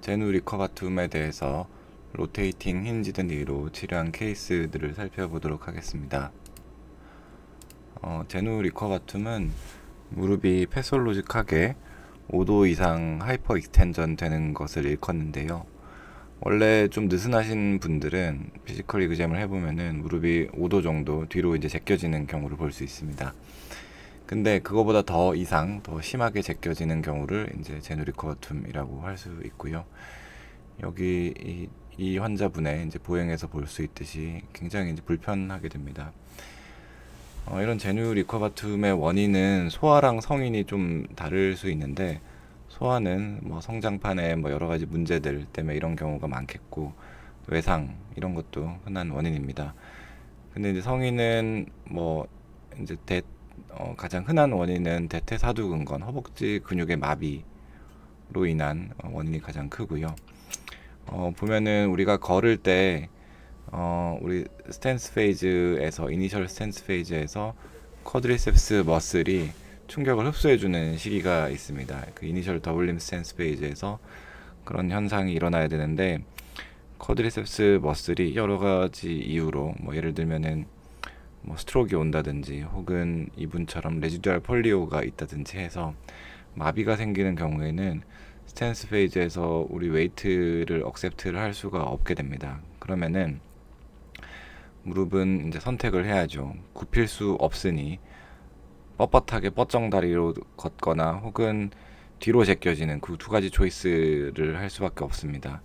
제누 리커바툼에 대해서 로테이팅 힌지드 니로 치료한 케이스들을 살펴보도록 하겠습니다. 어, 제누 리커바툼은 무릎이 패솔로직하게 5도 이상 하이퍼 익스텐전 되는 것을 일컫는데요. 원래 좀 느슨하신 분들은 피지컬 이그잼을 해보면은 무릎이 5도 정도 뒤로 이제 제껴지는 경우를 볼 수 있습니다. 근데 그거보다 더 이상 더 심하게 제껴지는 경우를 이제 제누리커툼이라고 할 수 있고요. 여기 이, 이 환자분의 이제 보행에서 볼 수 있듯이 굉장히 이제 불편하게 됩니다. 어, 이런 제누 리커바툼의 원인은 소아랑 성인이 좀 다를 수 있는데 소아는 뭐 성장판에 뭐 여러 가지 문제들 때문에 이런 경우가 많겠고 외상 이런 것도 흔한 원인입니다. 근데 이제 성인은 뭐 이제 대, 어, 가장 흔한 원인은 대퇴사두근건 허벅지 근육의 마비로 인한 어, 원인이 가장 크고요. 어, 보면은 우리가 걸을 때 어, 우리 스탠스 페이즈에서 이니셜 스탠스 페이즈에서 쿼드리셉스 머슬이 충격을 흡수해주는 시기가 있습니다. 그 이니셜 더블림 스탠스 페이즈에서 그런 현상이 일어나야 되는데 쿼드리셉스 머슬이 여러 가지 이유로 뭐 예를 들면은 뭐 스트로크가 온다든지 혹은 이분처럼 레지듀얼 폴리오가 있다든지 해서 마비가 생기는 경우에는 스탠스 페이지에서 우리 웨이트를 억셉트를 할 수가 없게 됩니다. 그러면은 무릎은 이제 선택을 해야죠. 굽힐 수 없으니 뻣뻣하게 뻗정 다리로 걷거나 혹은 뒤로 제껴지는 그 두 가지 초이스를 할 수밖에 없습니다.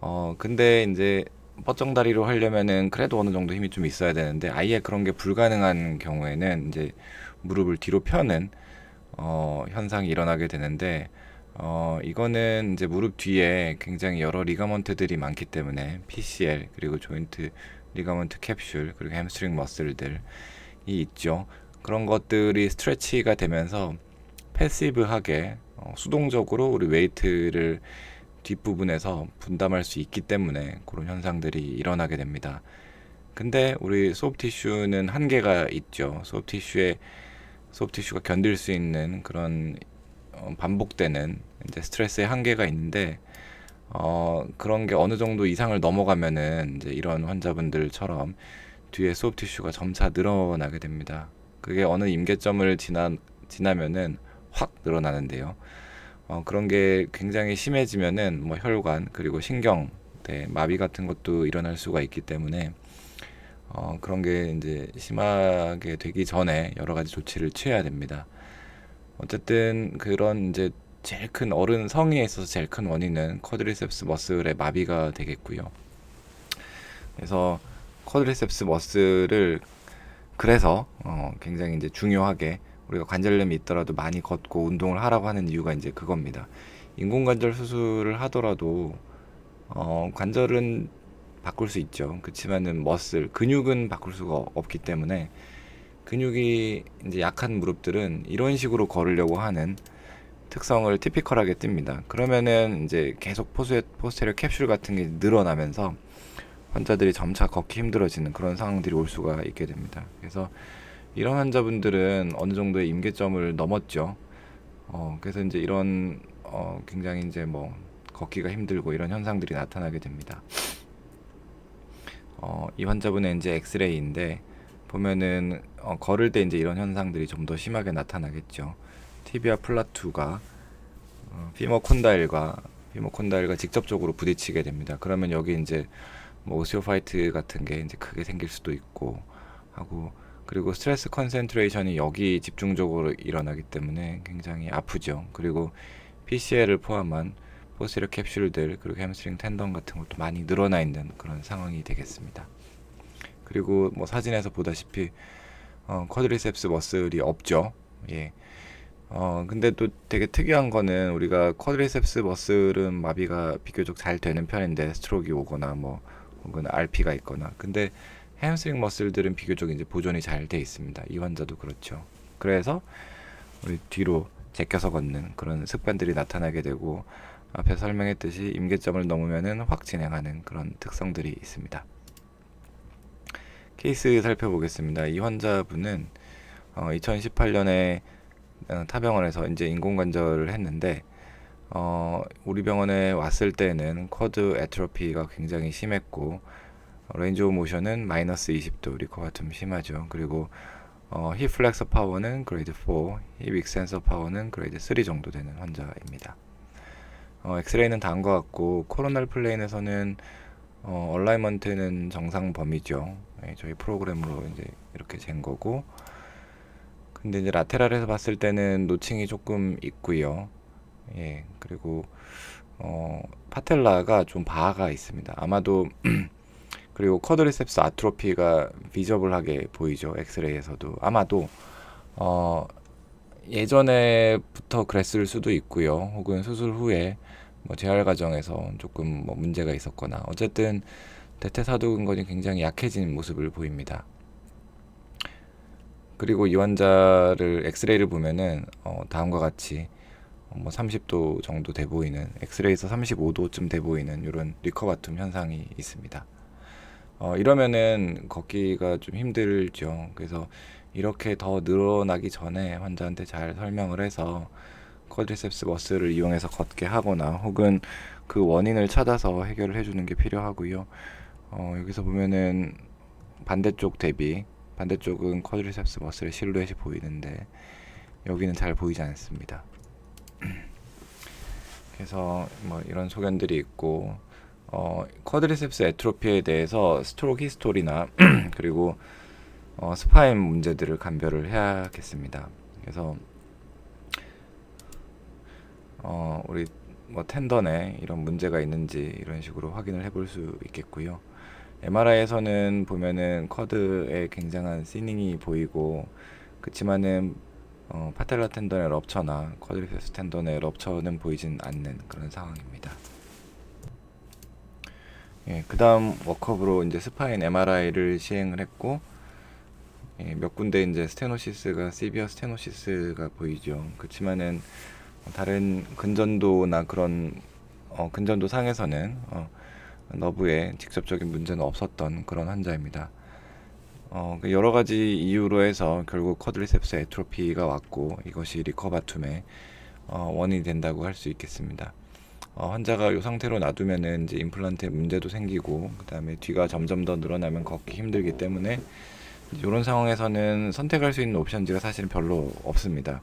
어 근데 이제 뻗정다리로 하려면은 그래도 어느 정도 힘이 좀 있어야 되는데 아예 그런 게 불가능한 경우에는 이제 무릎을 뒤로 펴는 어 현상이 일어나게 되는데 어 이거는 이제 무릎 뒤에 굉장히 여러 리가먼트들이 많기 때문에 PCL 그리고 조인트 리가먼트 캡슐 그리고 햄스트링 머슬들이 있죠. 그런 것들이 스트레치가 되면서 패시브하게 어, 수동적으로 우리 웨이트를 뒷부분에서 분담할 수 있기 때문에 그런 현상들이 일어나게 됩니다. 근데 우리 소프티슈는 한계가 있죠. 소프티슈에 소프티슈가 견딜 수 있는 그런 어, 반복되는 이제 스트레스의 한계가 있는데 어, 그런 게 어느 정도 이상을 넘어가면은 이제 이런 환자분들처럼 뒤에 소프티슈가 점차 늘어나게 됩니다. 그게 어느 임계점을 지나 지나면은 확 늘어나는데요. 어, 그런 게 굉장히 심해지면은 뭐 혈관 그리고 신경 네, 마비 같은 것도 일어날 수가 있기 때문에 어, 그런 게 이제 심하게 되기 전에 여러 가지 조치를 취해야 됩니다. 어쨌든 그런 이제 제일 큰 어른 성인에 있어서 제일 큰 원인은 쿼드리셉스 머슬의 마비가 되겠고요. 그래서 쿼드리셉스 머슬을 그래서 어, 굉장히 이제 중요하게 우리가 관절염이 있더라도 많이 걷고 운동을 하라고 하는 이유가 이제 그겁니다. 인공관절 수술을 하더라도 어, 관절은 바꿀 수 있죠. 그렇지만은 머슬, 근육은 바꿀 수가 없기 때문에 근육이 이제 약한 무릎들은 이런 식으로 걸으려고 하는 특성을 티피컬하게 띱니다. 그러면은 이제 계속 포스, 포스테리어 캡슐 같은 게 늘어나면서 환자들이 점차 걷기 힘들어지는 그런 상황들이 올 수가 있게 됩니다. 그래서 이런 환자분들은 어느 정도의 임계점을 넘었죠. 어, 그래서 이제 이런 어, 굉장히 이제 뭐 걷기가 힘들고 이런 현상들이 나타나게 됩니다. 어, 이 환자분의 이제 엑스레이인데 보면은 어, 걸을 때 이제 이런 현상들이 좀 더 심하게 나타나겠죠. 티비아 플라투가 어, 피머 콘다일과 피머 콘다일과 직접적으로 부딪히게 됩니다. 그러면 여기 이제 뭐 오스티오파이트 같은 게 이제 크게 생길 수도 있고 하고 그리고 스트레스 컨센트레이션이 여기 집중적으로 일어나기 때문에 굉장히 아프죠. 그리고 PCL을 포함한 포스리어 캡슐들 그리고 햄스트링 텐던 같은 것도 많이 늘어나 있는 그런 상황이 되겠습니다. 그리고 뭐 사진에서 보다시피 어, 쿼드리셉스 머슬이 없죠. 예. 어, 근데 또 되게 특이한 거는 우리가 쿼드리셉스 머슬은 마비가 비교적 잘 되는 편인데 스트로크 오거나 뭐 혹은 RP가 있거나 근데 햄스트링 머슬들은 비교적 이제 보존이 잘 돼 있습니다. 이 환자도 그렇죠. 그래서 우리 뒤로 제껴서 걷는 그런 습관들이 나타나게 되고 앞에 설명했듯이 임계점을 넘으면은 확 진행하는 그런 특성들이 있습니다. 케이스 살펴보겠습니다. 이 환자분은 어, 2018년에 어, 타병원에서 이제 인공관절을 했는데 어, 우리 병원에 왔을 때는 쿼드 애트로피가 굉장히 심했고 어, 레인지 오브 모션은 마이너스 20도 리커가 좀 심하죠. 그리고 어, 힙 플렉서 파워는 그레이드 4, 힙 익센서 파워는 그레이드 3 정도 되는 환자입니다. 어, 엑스레이는 것 같고 코로날 플레인에서는 어, 얼라이먼트는 정상 범위죠. 예, 저희 프로그램으로 이제 이렇게 잰 거고 근데 이제 라테랄에서 봤을 때는 노칭이 조금 있고요. 예, 그리고 어, 파텔라가 좀 바가 있습니다. 아마도 그리고 쿼드리셉스 아트로피가 비저블하게 보이죠. 엑스레이에서도 아마도 어, 예전에부터 그랬을 수도 있고요. 혹은 수술 후에 뭐 재활 과정에서 조금 뭐 문제가 있었거나 어쨌든 대퇴사두 근건이 굉장히 약해진 모습을 보입니다. 그리고 이 환자를 엑스레이를 보면은 어, 다음과 같이 뭐 30도 정도 돼 보이는 엑스레이에서 35도쯤 돼 보이는 이런 리커바툼 현상이 있습니다. 어, 이러면은 걷기가 좀 힘들죠. 그래서 이렇게 더 늘어나기 전에 환자한테 잘 설명을 해서 쿼드리셉스 머스를 이용해서 걷게 하거나 혹은 그 원인을 찾아서 해결을 해주는 게 필요하고요. 어, 여기서 보면은 반대쪽 대비 반대쪽은 쿼드리셉스 머슬의 실루엣이 보이는데 여기는 잘 보이지 않습니다. 그래서 뭐 이런 소견들이 있고 어, 쿼드리셉스 에트로피에 대해서 스트로크 히스토리나 그리고 어, 스파인 문제들을 감별을 해야겠습니다. 그래서 어, 우리 뭐 텐던에 이런 문제가 있는지 이런 식으로 확인을 해볼 수 있겠고요. MRI에서는 보면은 쿼드에 굉장한 시닝이 보이고 그치만은 어, 파텔라 텐던의 럽처나 쿼드리페스 텐던의 럽처는 보이진 않는 그런 상황입니다. 예, 그 다음 워크업으로 이제 스파인 MRI를 시행을 했고 예, 몇 군데 이제 스테노시스가 시비어 스테노시스가 보이죠. 그렇지만은 다른 근전도나 그런 어, 근전도 상에서는 어, 너브에 직접적인 문제는 없었던 그런 환자입니다. 어, 그 여러 가지 이유로 해서 결국 쿼드리셉스 에트로피가 왔고 이것이 리커바툼의 어, 원인이 된다고 할 수 있겠습니다. 어, 환자가 이 상태로 놔두면은 이제 임플란트에 문제도 생기고 그 다음에 뒤가 점점 더 늘어나면 걷기 힘들기 때문에 이런 상황에서는 선택할 수 있는 옵션지가 사실은 별로 없습니다.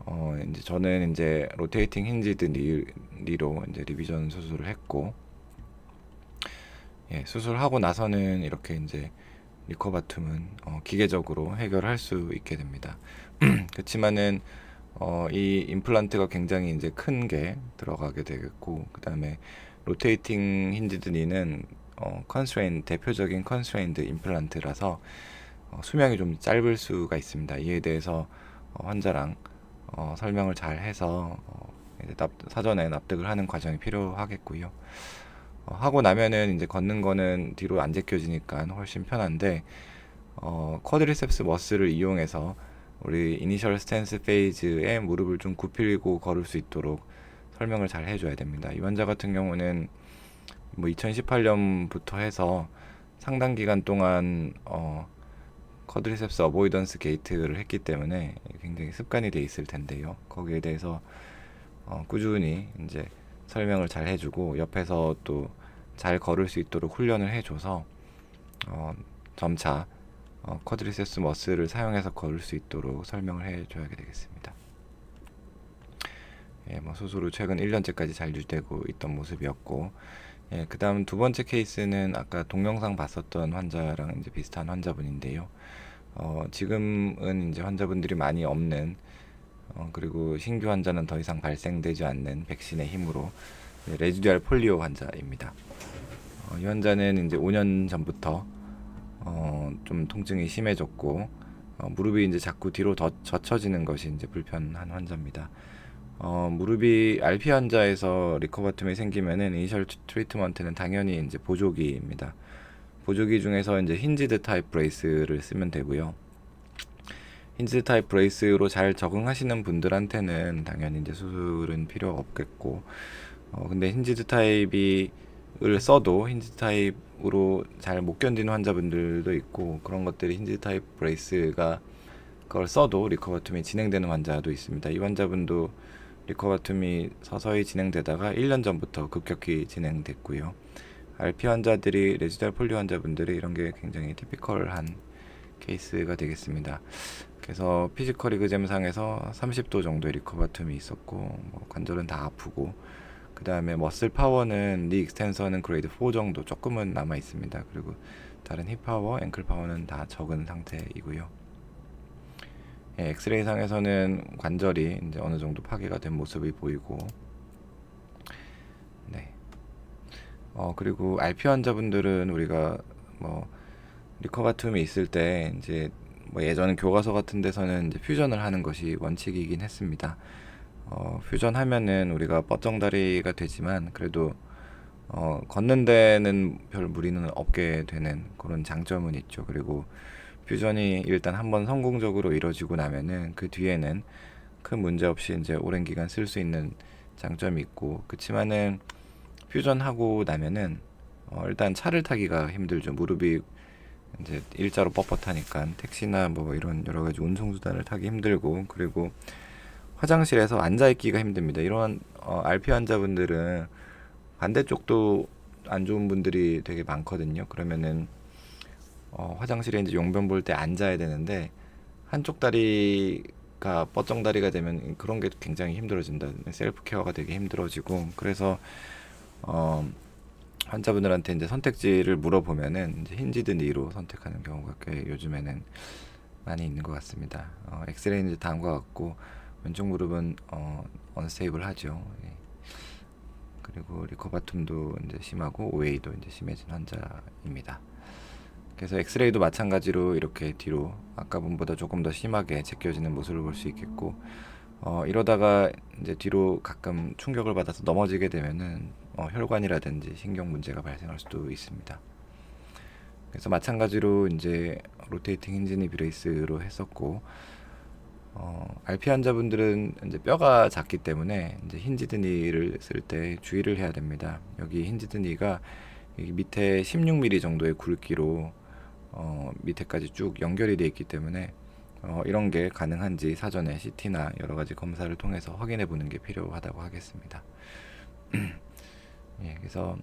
어, 이제 저는 이제 로테이팅 힌지드 니, 니로 이제 리비전 수술을 했고 예, 수술하고 나서는 이렇게 이제 리커바툼은 어, 기계적으로 해결할 수 있게 됩니다. 그렇지만은 어, 이 임플란트가 굉장히 이제 큰 게 들어가게 되겠고 그 다음에 로테이팅 힌지드 니는 어, 컨스트레인 대표적인 컨스트레인드 임플란트라서 어, 수명이 좀 짧을 수가 있습니다. 이에 대해서 어, 환자랑 어, 설명을 잘 해서 어, 납, 사전에 납득을 하는 과정이 필요하겠고요. 어, 하고 나면은 이제 걷는 거는 뒤로 안 제껴지니까 훨씬 편한데 어, 쿼드리셉스 머스를 이용해서 우리 이니셜 스탠스 페이즈에 무릎을 좀 굽히고 걸을 수 있도록 설명을 잘 해줘야 됩니다. 이 환자 같은 경우는 뭐 2018년부터 해서 상당 기간 동안 어, 쿼드리셉스 어보이던스 게이트를 했기 때문에 굉장히 습관이 돼 있을 텐데요. 거기에 대해서 어, 꾸준히 이제 설명을 잘 해주고 옆에서 또 잘 걸을 수 있도록 훈련을 해줘서 어, 점차 어, 쿼드리셉스 머스를 사용해서 걸을 수 있도록 설명을 해줘야 되겠습니다. 예, 뭐후 최근 1년째까지 잘 유지되고 있던 모습이었고, 예, 그 다음 두 번째 케이스는 아까 동영상 봤었던 환자랑 이제 비슷한 환자분인데요. 어, 지금은 이제 환자분들이 많이 없는 어, 그리고 신규 환자는 더 이상 발생되지 않는 백신의 힘으로 레지듀얼 폴리오 환자입니다. 어, 이 환자는 이제 5년 전부터 어, 좀 통증이 심해졌고 어, 무릎이 이제 자꾸 뒤로 더 젖혀지는 것이 이제 불편한 환자입니다. 어, 무릎이 RP 환자에서 리커버툼이 생기면은 이니셜 트리트먼트는 당연히 이제 보조기입니다. 보조기 중에서 이제 힌지드 타입 브레이스를 쓰면 되고요. 힌지드 타입 브레이스로 잘 적응하시는 분들한테는 당연히 이제 수술은 필요 없겠고, 어, 근데 힌지드 타입이 을 써도 힌지 타입으로 잘 못 견디는 환자분들도 있고 그런 것들이 힌지 타입 브레이스가 그걸 써도 리커버툼이 진행되는 환자도 있습니다. 이 환자분도 리커바툼이 서서히 진행되다가 1년 전부터 급격히 진행됐고요. RP 환자들이 레지달 폴리 환자분들이 이런 게 굉장히 티피컬한 케이스가 되겠습니다. 그래서 피지컬 리그잼상에서 30도 정도의 리커바툼이 있었고 뭐 관절은 다 아프고 그 다음에 머슬 파워는 니 익스텐서는 그레이드 4 정도 조금은 남아 있습니다. 그리고 다른 힙 파워, 앵클 파워는 다 적은 상태이고요. 예, 엑스레이 상에서는 관절이 이제 어느 정도 파괴가 된 모습이 보이고, 네. 어 그리고 RP 환자분들은 우리가 뭐 리커바툼이 있을 때 이제 뭐 예전 교과서 같은 데서는 이제 퓨전을 하는 것이 원칙이긴 했습니다. 어, 퓨전 하면은 우리가 뻗정다리가 되지만 그래도 어, 걷는 데는 별 무리는 없게 되는 그런 장점은 있죠. 그리고 퓨전이 일단 한번 성공적으로 이루어지고 나면은 그 뒤에는 큰 문제 없이 이제 오랜 기간 쓸 수 있는 장점이 있고 그치만은 퓨전 하고 나면은 어, 일단 차를 타기가 힘들죠. 무릎이 이제 일자로 뻣뻣하니까 택시나 뭐 이런 여러 가지 운송수단을 타기 힘들고 그리고 화장실에서 앉아 있기가 힘듭니다. 이런 어, RP 환자분들은 반대쪽도 안 좋은 분들이 되게 많거든요. 그러면은 어, 화장실에 이제 용변 볼 때 앉아야 되는데 한쪽 다리가 뻗정 다리가 되면 그런 게 굉장히 힘들어진다. 셀프 케어가 되게 힘들어지고 그래서 어, 환자분들한테 이제 선택지를 물어보면은 이제 힌지드 니로 선택하는 경우가 꽤 요즘에는 많이 있는 것 같습니다. 어, 엑스레이는 다음과 같고 왼쪽 무릎은 어, 언스테이블 하죠. 예. 그리고 리커바툼도 이제 심하고 오웨이도 이제 심해진 환자입니다. 그래서 엑스레이도 마찬가지로 이렇게 뒤로 아까 분보다 조금 더 심하게 제껴지는 모습을 볼 수 있겠고 어, 이러다가 이제 뒤로 가끔 충격을 받아서 넘어지게 되면은 어, 혈관이라든지 신경 문제가 발생할 수도 있습니다. 그래서 마찬가지로 이제 로테이팅 힌지니 브레이스로 했었고 어, RP 환자분들은 이제 뼈가 작기 때문에 이제 힌지드니를 쓸 때 주의를 해야 됩니다. 여기 힌지드니가 여기 밑에 16mm 정도의 굵기로 어, 밑에까지 쭉 연결이 되어 있기 때문에 어, 이런 게 가능한지 사전에 CT나 여러 가지 검사를 통해서 확인해 보는 게 필요하다고 하겠습니다. 예, 그래서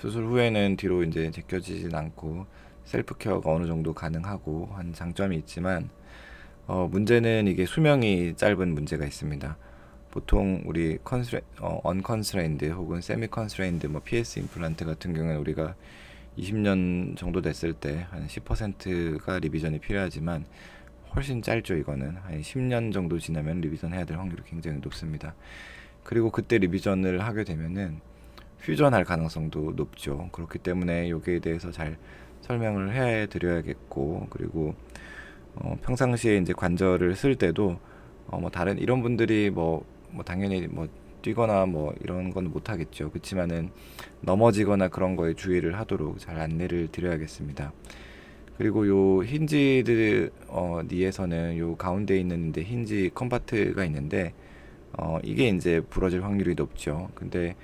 수술 후에는 뒤로 이제 제껴지진 않고 셀프 케어가 어느 정도 가능하고 한 장점이 있지만 어, 문제는 이게 수명이 짧은 문제가 있습니다. 보통 우리 컨스레, 어, 언컨스레인드 혹은 세미 컨스레인드 뭐 PS 임플란트 같은 경우는 우리가 20년 정도 됐을 때 한 10%가 리비전이 필요하지만 훨씬 짧죠 이거는 한 10년 정도 지나면 리비전 해야 될 확률이 굉장히 높습니다. 그리고 그때 리비전을 하게 되면은 퓨전할 가능성도 높죠. 그렇기 때문에 여기에 대해서 잘 설명을 해 드려야겠고 그리고 어, 평상시에 이제 관절을 쓸 때도 어, 뭐 다른 이런 분들이 뭐, 뭐 당연히 뭐 뛰거나 뭐 이런 건 못 하겠죠. 그렇지만은 넘어지거나 그런 거에 주의를 하도록 잘 안내를 드려야겠습니다. 그리고 요 힌지드 어, 니에서는 요 가운데 있는 데 힌지 컴파트가 있는데 어, 이게 이제 부러질 확률이 높죠. 근데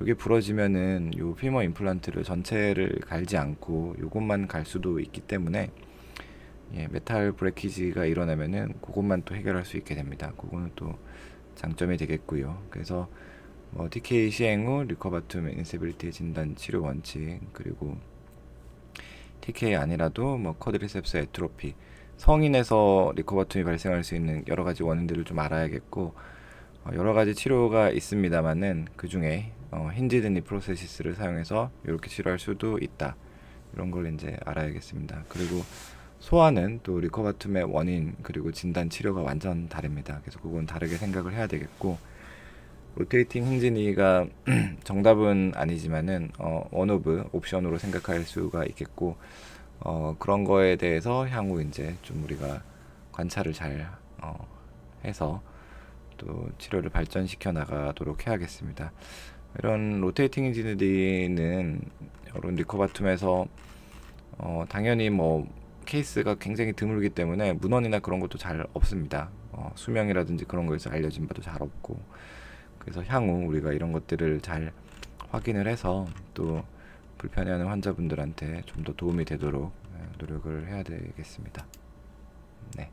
이게 부러지면은 요 피머 임플란트를 전체를 갈지 않고 요것만 갈 수도 있기 때문에 예, 메탈 브레이키지가 일어나면은 그것만 또 해결할 수 있게 됩니다. 그거는 또 장점이 되겠고요. 그래서 뭐 TK 시행 후 리커바툼 인세빌리티 진단 치료 원칙 그리고 TK 아니라도 뭐 쿼드리셉스 에트로피 성인에서 리커바툼이 발생할 수 있는 여러 가지 원인들을 좀 알아야겠고 어, 여러 가지 치료가 있습니다만은 그 중에 어, 힌지드니 프로세시스를 사용해서 이렇게 치료할 수도 있다 이런 걸 이제 알아야겠습니다. 그리고 소아는 또 리커바툼의 원인 그리고 진단 치료가 완전 다릅니다. 그래서 그건 다르게 생각을 해야 되겠고 로테이팅 힌지니가 정답은 아니지만은 어, 원 오브 옵션으로 생각할 수가 있겠고 어, 그런 거에 대해서 향후 이제 좀 우리가 관찰을 잘 어, 해서 또 치료를 발전시켜 나가도록 해야겠습니다. 이런 로테이팅 힌지니는 이런 리커바툼에서 어, 당연히 뭐 케이스가 굉장히 드물기 때문에 문헌이나 그런 것도 잘 없습니다. 어, 수명이라든지 그런 거에서 알려진 바도 잘 없고 그래서 향후 우리가 이런 것들을 잘 확인을 해서 또 불편해하는 환자분들한테 좀 더 도움이 되도록 예, 노력을 해야 되겠습니다. 네.